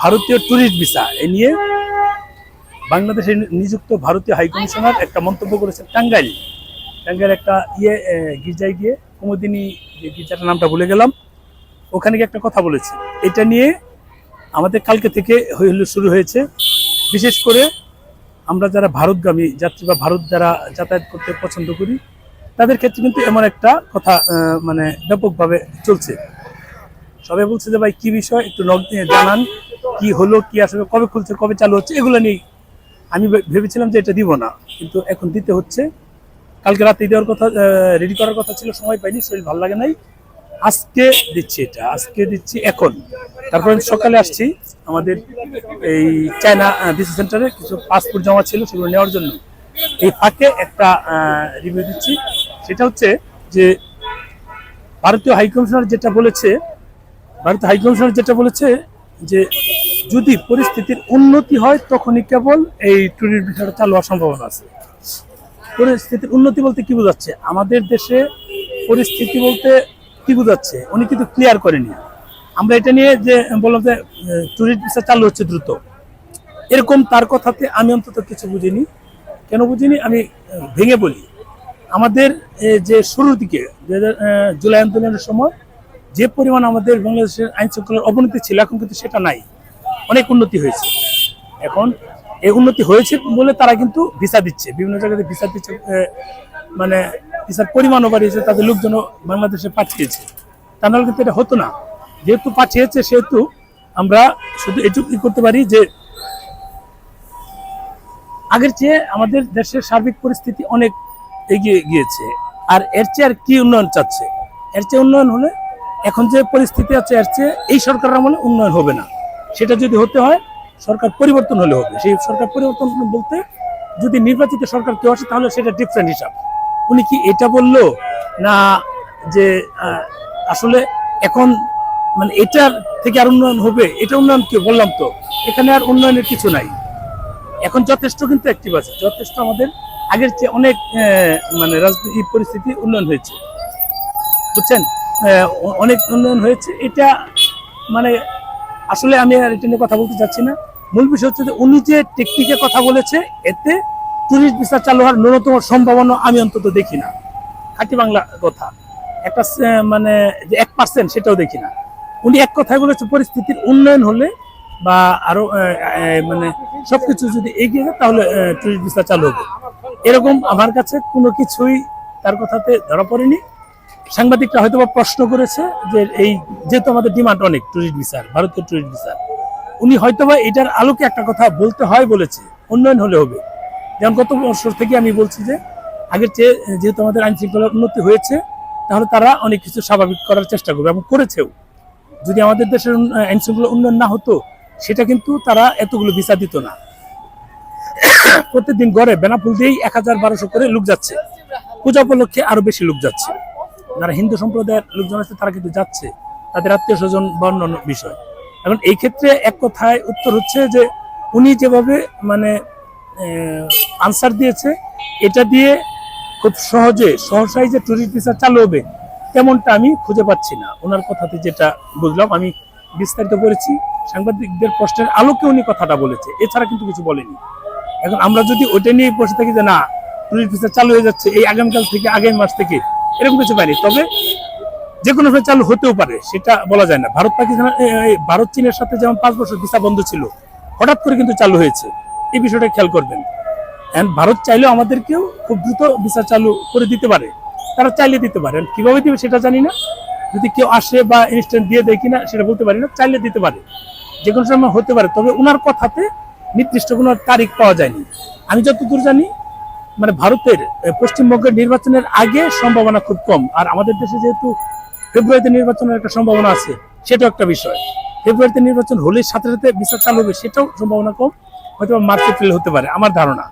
ভারতীয় tourist visa এ নিয়ে বাংলাদেশে নিযুক্ত ভারতীয় হাইকমিশনার একটা মন্তব্য করেছেন টাঙ্গাইল। টাঙ্গাইল একটা ইয়ে গির্জায় গিয়ে কুমুদিনী যে গির্জাটার নামটা ভুলে গেলাম, ওখানে গিয়ে একটা কথা বলেছে। এটা নিয়ে আমাদের কালকে থেকে হইল শুরু হয়েছে। বিশেষ করে আমরা যারা ভারতগামী যাত্রী বা ভারত যারা যাতায়াত করতে পছন্দ করি, তাদের ক্ষেত্রে কিন্তু এমন একটা কথা মানে ব্যাপকভাবে চলছে। সবাই বলছে যে, ভাই, কি বিষয়? একটু দিয়ে জানান। কি হলো, কি আসলে কবে খুলছে, কবে চালু হচ্ছে, এগুলো নিয়ে আমি ভেবেছিলাম যে এটা দিব না, কিন্তু এখন দিতে হচ্ছে। কালকে রাতে দেওয়ার কথা রেডি করার কথা ছিল, সময় পাইনি, শরীর ভালো লাগে নাই। আজকে দিচ্ছি এটা, আজকে দিচ্ছি এখন। তারপর আমি সকালে আসছি আমাদের এই চায়না ভিসা সেন্টারে কিছু পাসপোর্ট জমা ছিল, সেগুলো নেওয়ার জন্য। এই ফাঁকে একটা রিভিউ দিচ্ছি। সেটা হচ্ছে যে ভারতীয় হাইকমিশনার যেটা বলেছে, ভারতীয় হাইকমিশনার যেটা বলেছে যে যদি পরিস্থিতির উন্নতি হয়, তখনই কেবল এই ট্যুরিস্ট ভিসাটা চালু হওয়ার সম্ভাবনা আছে। পরিস্থিতির উন্নতি বলতে কি বোঝাচ্ছে? আমাদের দেশে পরিস্থিতি বলতে কি বোঝাচ্ছে? উনি কিন্তু ক্লিয়ার করেনি। আমরা এটা নিয়ে যে বললাম যে ট্যুরিস্ট ভিসা চালু হচ্ছে দ্রুত। এরকম তার কথাতে আমি অন্তত কিছু বুঝিনি। কেন বুঝিনি? আমি ভেঙে বলি। আমাদের যে শুরুর দিকে জুলাই আন্দোলনের সময় যে পরিমাণ আমাদের বাংলাদেশের আইন শৃঙ্খলার অবনতি ছিল, এখন কিন্তু সেটা নাই। অনেক উন্নতি হয়েছে। এখন এই উন্নতি হয়েছে বলে তারা কিন্তু ভিসা দিচ্ছে। বিভিন্ন জায়গাতে ভিসা দিচ্ছে মানে ভিসার পরিমাণও বাড়িয়েছে তাদের লোকজনও বাংলাদেশে পাঠিয়েছে। তা নাহলে কিন্তু এটা হতো না। যেহেতু পাঠিয়েছে, সেহেতু আমরা শুধু এটুকুই করতে পারি যে, আগের চেয়ে আমাদের দেশের সার্বিক পরিস্থিতি অনেক এগিয়ে গিয়েছে। আর এর চেয়ে আর কি উন্নয়ন চাচ্ছে? এর চেয়ে উন্নয়ন হলে এখন যে পরিস্থিতি আছে চেয়ে এই সরকার আমলে উন্নয়ন হবে না। সেটা যদি হতে হয়, সরকার পরিবর্তন হলে হবে। সেই সরকার পরিবর্তন বলতে যদি নির্বাচিত সরকার কেউ আসে, তাহলে সেটা ডিফারেন্ট হিসাব। উনি কি এটা বলল? না, যে আসলে এখন মানে এটার থেকে আর উন্নয়ন হবে, এটা উন্নয়ন কি বললাম তো? এখানে আর উন্নয়নের কিছু নাই। এখন যথেষ্ট কিন্তু অ্যাক্টিভ আছে। যথেষ্ট আমাদের আগের চেয়ে অনেক মানে রাজনৈতিক পরিস্থিতি উন্নয়ন হয়েছে। বুঝছেন? অনেক উন্নয়ন হয়েছে। এটা মানে আসলে আমি আর এটা নিয়ে কথা বলতে চাচ্ছি না। মূল বিষয় হচ্ছে যে উনি যে টেকনিকে কথা বলেছে, এতে টুরিস্ট ভিসা চালু হওয়ার ন্যূনতম সম্ভাবনা আমি অন্তত দেখি না। খাঁটি বাংলা কথা। একটা মানে যে এক পার্সেন্ট সেটাও দেখি না। উনি এক কথায় বলেছে, পরিস্থিতির উন্নয়ন হলে বা আরও মানে সবকিছু যদি এগিয়ে যায়, তাহলে টুরিস্ট ভিসা চালু হবে। এরকম আমার কাছে কোনো কিছুই তার কথাতে ধরা পড়েনি। সাংবাদিকরা হয়তো প্রশ্ন করেছে যে এই যেহেতু আমাদের ডিমান্ড অনেক টুরিস্ট ভিসার ভারতীয় টুরিস্ট ভিসার উনি হয়তোবা এটার আলোকে একটা কথা বলতে হয় বলেছে, উন্নয়ন হলে হবে। যেমন গত বছর থেকে আমি বলছি যে, আগের চেয়ে যেহেতু আমাদের আইন শৃঙ্খলার উন্নতি হয়েছে, তাহলে তারা অনেক কিছু স্বাভাবিক করার চেষ্টা করবে এবং করেছেও। যদি আমাদের দেশের আইন শৃঙ্খলা উন্নয়ন না হতো, সেটা কিন্তু তারা এতগুলো ভিসা দিত না। প্রত্যেকদিন গড়ে বেনাফুল দিয়েই এক হাজার বারোশো করে লোক যাচ্ছে। পূজা উপলক্ষে আরও বেশি লোক যাচ্ছে। যারা হিন্দু সম্প্রদায়ের লোকজন আছে, তারা কিন্তু যাচ্ছে। তাদের আত্মীয় স্বজন বা বিষয়। এখন এই ক্ষেত্রে এক কথায় উত্তর হচ্ছে যে, উনি যেভাবে মানে আনসার দিয়েছে, এটা দিয়ে খুব সহজে, সহসাই যে টুরিস্ট ভিসা চালু হবে তেমনটা আমি খুঁজে পাচ্ছি না। ওনার কথাতে যেটা বুঝলাম, আমি বিস্তারিত করেছি। সাংবাদিকদের প্রশ্নের আলোকে উনি কথাটা বলেছে। এছাড়া কিন্তু কিছু বলেনি। এখন আমরা যদি ওইটা নিয়ে বসে থাকি যে, না টুরিস্ট ভিসা চালু হয়ে যাচ্ছে, এই আগামীকাল থেকে, আগামী মাস থেকে এরকম কিছু পাইনি। তবে যে কোনো সময় চালু হতেও পারে, সেটা বলা যায় না। ভারত, পাকিস্তান ভারত, চীনের সাথে যেমন পাঁচ বছর ভিসা বন্ধ ছিল, হঠাৎ করে কিন্তু চালু হয়েছে। এই বিষয়টা খেয়াল করবেন। And ভারত চাইলেও আমাদেরকেও খুব দ্রুত ভিসা চালু করে দিতে পারে। তারা চাইলে দিতে পারে। কীভাবে দিবে সেটা জানি না। যদি কেউ আসে বা ইনস্ট্যান্ট দিয়ে দেয় কিনা সেটা বলতে পারি না। চাইলে দিতে পারে। যে কোনো সময় হতে পারে। তবে ওনার কথাতে নির্দিষ্ট কোনো তারিখ পাওয়া যায়নি। আমি যতদূর জানি মানে ভারতের পশ্চিমবঙ্গের নির্বাচনের আগে সম্ভাবনা খুব কম। আর আমাদের দেশে যেহেতু ফেব্রুয়ারিতে নির্বাচনের একটা সম্ভাবনা আছে, সেটাও একটা বিষয়। ফেব্রুয়ারিতে নির্বাচন হলে সাথে সাথে বিচার চালু হবে, সেটাও সম্ভাবনা কম হয়তো মার্চ, এপ্রিল হতে পারে, আমার ধারণা।